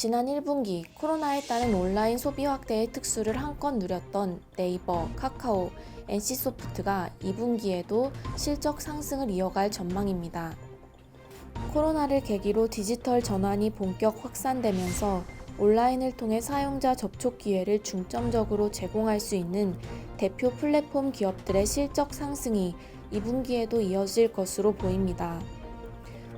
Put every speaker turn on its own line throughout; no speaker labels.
지난 1분기 코로나에 따른 온라인 소비 확대의 특수를 한껏 누렸던 네이버, 카카오, NC소프트가 2분기에도 실적 상승을 이어갈 전망입니다. 코로나를 계기로 디지털 전환이 본격 확산되면서 온라인을 통해 사용자 접촉 기회를 중점적으로 제공할 수 있는 대표 플랫폼 기업들의 실적 상승이 2분기에도 이어질 것으로 보입니다.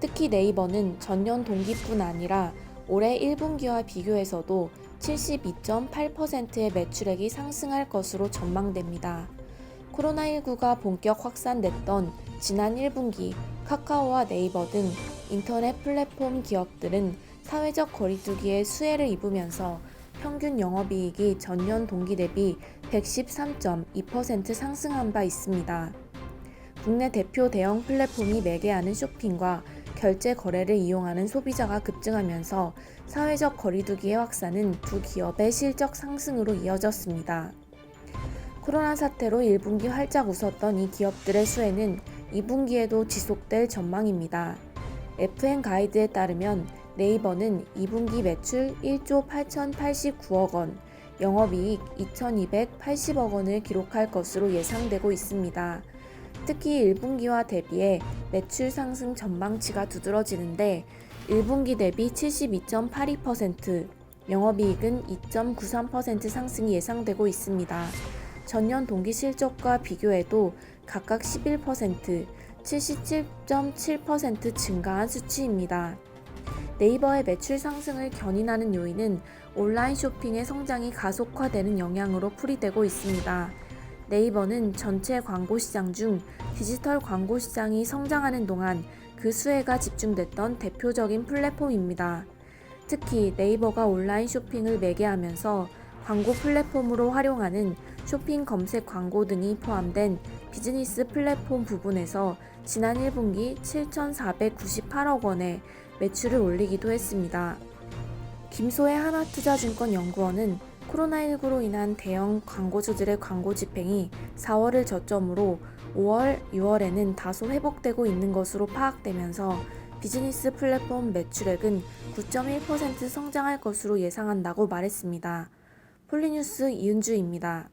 특히 네이버는 전년 동기뿐 아니라 올해 1분기와 비교해서도 72.8%의 매출액이 상승할 것으로 전망됩니다. 코로나19가 본격 확산됐던 지난 1분기 카카오와 네이버 등 인터넷 플랫폼 기업들은 사회적 거리두기에 수혜를 입으면서 평균 영업이익이 전년 동기 대비 113.2% 상승한 바 있습니다. 국내 대표 대형 플랫폼이 매개하는 쇼핑과 결제 거래를 이용하는 소비자가 급증하면서 사회적 거리두기의 확산은 두 기업의 실적 상승으로 이어졌습니다. 코로나 사태로 1분기 활짝 웃었던 이 기업들의 수혜는 2분기에도 지속될 전망입니다. FN 가이드에 따르면 네이버는 2분기 매출 1조 8,089억 원, 영업이익 2,280억 원을 기록할 것으로 예상되고 있습니다. 특히 1분기와 대비해 매출 상승 전망치가 두드러지는데 1분기 대비 72.82%, 영업이익은 2.93% 상승이 예상되고 있습니다. 전년 동기 실적과 비교해도 각각 11%, 77.7% 증가한 수치입니다. 네이버의 매출 상승을 견인하는 요인은 온라인 쇼핑의 성장이 가속화되는 영향으로 풀이되고 있습니다. 네이버는 전체 광고 시장 중 디지털 광고 시장이 성장하는 동안 그 수혜가 집중됐던 대표적인 플랫폼입니다. 특히 네이버가 온라인 쇼핑을 매개하면서 광고 플랫폼으로 활용하는 쇼핑 검색 광고 등이 포함된 비즈니스 플랫폼 부분에서 지난 1분기 7,498억 원의 매출을 올리기도 했습니다. 김소혜 하나투자증권 연구원은 코로나19로 인한 대형 광고주들의 광고 집행이 4월을 저점으로 5월, 6월에는 다소 회복되고 있는 것으로 파악되면서 비즈니스 플랫폼 매출액은 9.1% 성장할 것으로 예상한다고 말했습니다. 폴리뉴스 이은주입니다.